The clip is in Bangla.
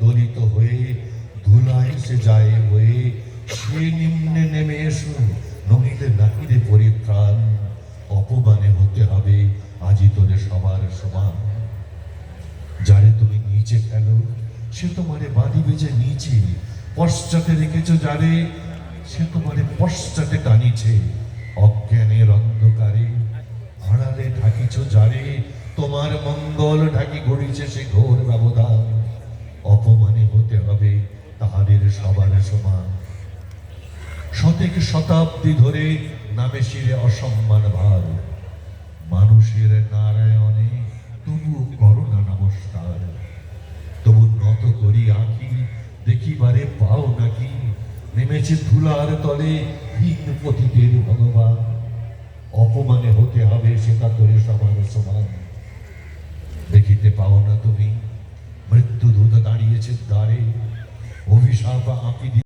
দলিত হয়ে ধুলায় সে যায় হয়ে সে নিম্নে নেমে এসো নহিলে নাহিরে পরিত্রাণ অপমানে হতে হবে, আজি তোরে সবার সমান। যারে তুমি নিচে ফেলো, সে তোমারে বাঁধিবে যে নিচে। পশ্চাতে রেখেছ যারে, সে তোমারে পশ্চাতে টানিছে। অজ্ঞানের অন্ধকারে আড়ালে ঢাকিছ যারে, তোমার মঙ্গল ঢাকি গড়িছে সে ঘোর ব্যবধান। তাহাদের সবার সমান। শতেক শতাব্দী ধরে নামে শিরে অসম্মান ভার। মানুষের নারায়ণে তবু করোনা নমস্কার। তবু নত করি আঁকি, দেখিবারে পাও নাকি, নেমেছে ধুলার তলে হীন পতিতের ভগবান। অপমানে হতে হবে সেটা তোরে সমান সমান। দেখিতে পাও না তুমি মৃত্যু দূত দাঁড়িয়েছে দ্বারে অভিশাপ আঁকি